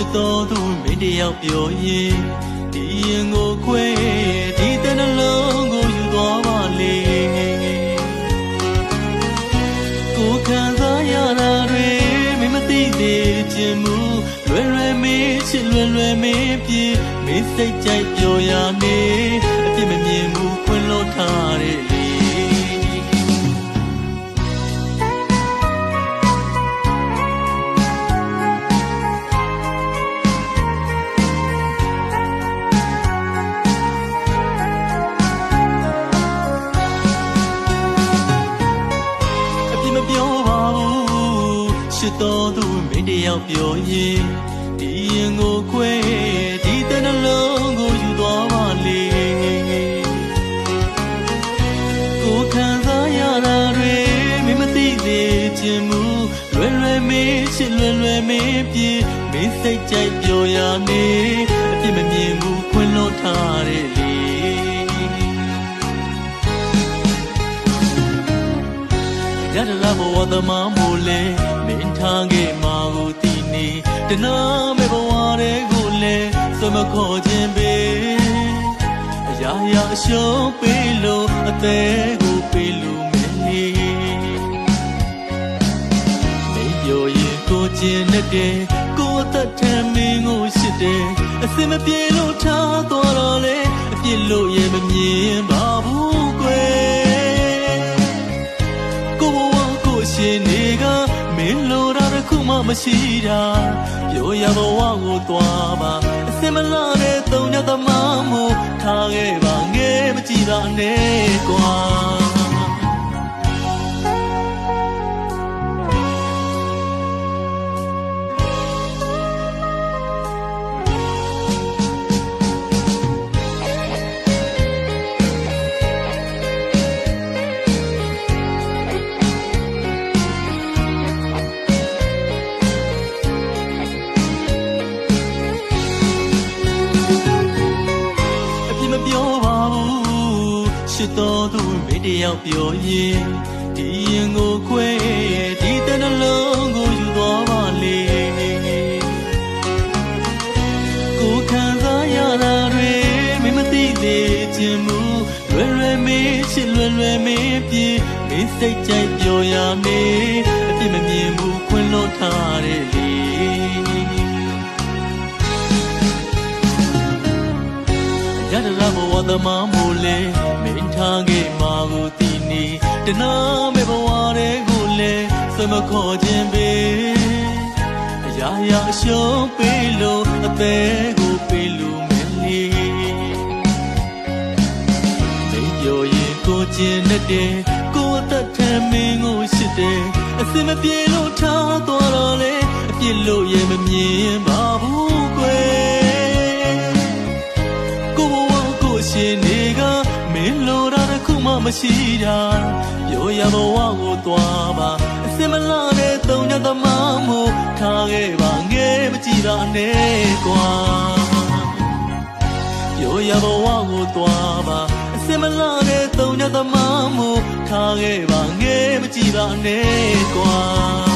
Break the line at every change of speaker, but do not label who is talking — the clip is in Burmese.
မင်းတယောက်ပြောရင်ဒီရင်ကိုခွဲဒီတနှလုံးကိုယူသွားပါလေကိုခံစားရတာတွေမင်းမသိသေးခြင်းမူလွယ်လွယ်မင်းချစ်လွယ်လွယ်မင်းပြေမင်းစိတ်ကြိုက်ပျော်ရနေအပြစ်မ ရှစ်တော်သူမင်းတယောက်ပြောရင်ဒီရင်ကိုခွဲဒီတနှလုံးကိုယူသွားပါလေကိုခံစားရတာတွေမင်းမသိသေးခြင်းမူလွယ်လွယ်မင်းချစ်လွယ်လွယ်မင်းပြေမင်းစိတ်ကြိုက်ပျော်ရနေအပြစ်မမြင်ဘူးခွင်လို့ထားတဲ့လေရတလာဘဝသမားမို့လဲမင်း ထားခဲ့မှာကိုတီနေတနာမဲ့ဘဝတွေကိုလဲစမခေါ်ခြင်းပဲအရာရာအရှုံးပေးလို့အသေးကိုပေးလို့မလေးမင်းပြောရင်ကိုကျင်တဲ့ကိုအသက်ထမ်းမင်းကိုရှိတယ်အစင်မပြေလို့ထားသွားတော့လေအပြစ်လို့ မှမရှိတာပြောရဘဝကိုသွားပါအစင်မလာတဲ့သုံးညသမားမို့ထားခဲ့ပါငယ်မကြည့်တာနဲ့ ရှစ်တော်သူမင်းတယောက်ပြောရင်ဒီရင်ကိုခွဲဒီတနှလုံးကိုယူသွားပါလေကိုခံစားရတာတွေမင်းမသိသေးခြင်းမူလွယ်လွယ်မင်းချစ်လွယ်လွယ်မင်းပြေမင်းစိတ်ကြိုက်ပျော်ရနေအပြစ်မမြင်ဘူးခွင်လို့ထားတဲ့လေရတလာဘဝသမားမို့လဲမင်း ထားခဲ့မှာကိုတီနေတနာမဲ့ဘဝတွေကိုလဲစမခေါ်ခြင်းပဲအရာရာအရှုံးပေးလို့အသေးကိုပေးလို့မလေးမင်းပြောရင်ကိုကျင်တဲ့ကိုအသက်ထဲမင်းကိုရှိတယ်အစင်မပြေလို့ထားသွားတော့လေအပြစ်လို့ရဲ့မမြင်ပါဘူး မှမရှိတာပြောရဘဝကိုသွားပါအစင်မလာတဲ့သုံးညသမားမို့ထားခဲ့ပါငယ်မကြည့်တာနဲ့ကွာပြောရဘဝကိုသွားပါအစင်မလာတဲ့သုံးညသမားမို့ထားခဲ့ပါငယ်မကြည့်တာနဲ့ကွာ